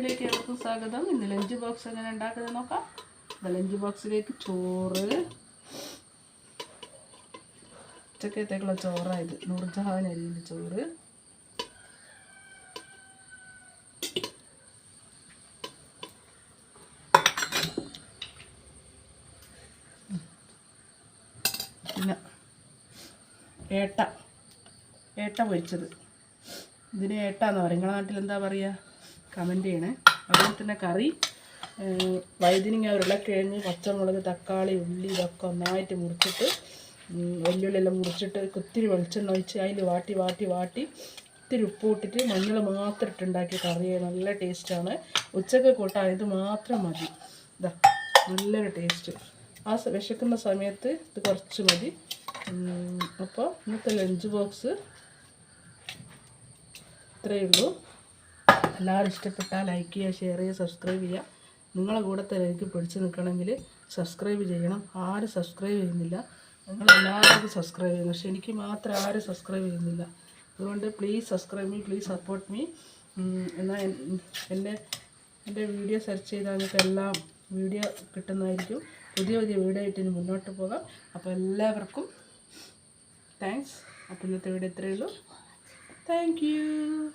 ഇതിലേക്ക് ഏവർക്കും സ്വാഗതം. ഇന്ന് ലഞ്ച് ബോക്സ് എങ്ങനെ ഉണ്ടാക്കുന്നത് നോക്കാം. ലഞ്ച് ബോക്സിലേക്ക് ചോറ്. ഉച്ചക്കത്തേക്കുള്ള ചോറായത്. നൂർജഹാൻ അരിയുടെ ചോറ്. പിന്നെ ഏട്ട. ഏട്ട പൊരിച്ചത്. ഇതിന് ഏട്ടാന്ന് പറയും. നിങ്ങളുടെ നാട്ടിൽ എന്താ പറയുക കമന്റ് ചെയ്യണേ. അതുപോലെ തന്നെ കറി വൈദ്യനിങ്ങ ഉരുളക്കിഴങ്ങ് പച്ചമുളക് തക്കാളി ഉള്ളി ഇതൊക്കെ ഒന്നായിട്ട് മുറിച്ചിട്ട് വെല്ലുള്ളിയെല്ലാം മുറിച്ചിട്ട് ഒത്തിരി വെളിച്ചെണ്ണ ഒഴിച്ച് അതിൽ വാട്ടി വാട്ടി വാട്ടി ഒത്തിരി ഉപ്പ് ഇട്ടിട്ട് മഞ്ഞൾ മാത്രം ഇട്ടുണ്ടാക്കിയ കറി നല്ല ടേസ്റ്റാണ് ഉച്ചയ്ക്ക് കൂട്ടാൻ ഇത് മാത്രം മതി. ഇതാ നല്ലൊരു ടേസ്റ്റ് ആ വിശക്കുന്ന സമയത്ത് ഇത് കുറച്ച് മതി. അപ്പോൾ ഇന്നത്തെ ലഞ്ച് ബോക്സ് ഇത്രയേ ഉള്ളൂ. എല്ലാവരും ഇഷ്ടപ്പെട്ടാൽ ലൈക്ക് ചെയ്യുക ഷെയർ ചെയ്യുക സബ്സ്ക്രൈബ് ചെയ്യുക. നിങ്ങളെ കൂടെ തന്നെ എനിക്ക് പിടിച്ച് നിൽക്കണമെങ്കിൽ സബ്സ്ക്രൈബ് ചെയ്യണം. ആരും സബ്സ്ക്രൈബ് ചെയ്യുന്നില്ല. നിങ്ങൾ നിങ്ങളെല്ലാവരും സബ്സ്ക്രൈബ് ചെയ്യുന്നു പക്ഷെ എനിക്ക് മാത്രം ആരും സബ്സ്ക്രൈബ് ചെയ്യുന്നില്ല. അതുകൊണ്ട് please subscribe me please support me എന്നാൽ എൻ- എന്റെ എന്റെ വീഡിയോ സെർച്ച് ചെയ്താൽ നിങ്ങൾക്ക് എല്ലാം വീഡിയോ കിട്ടുന്നതായിരിക്കും. പുതിയ പുതിയ വീഡിയോ ആയിട്ട് ഇനി മുന്നോട്ട് പോകാം. അപ്പോൾ എല്ലാവർക്കും താങ്ക്സ് അപ്പോൾ ഇന്നത്തെ വീഡിയോ ഇത്രയേ ഉള്ളൂ. Thank you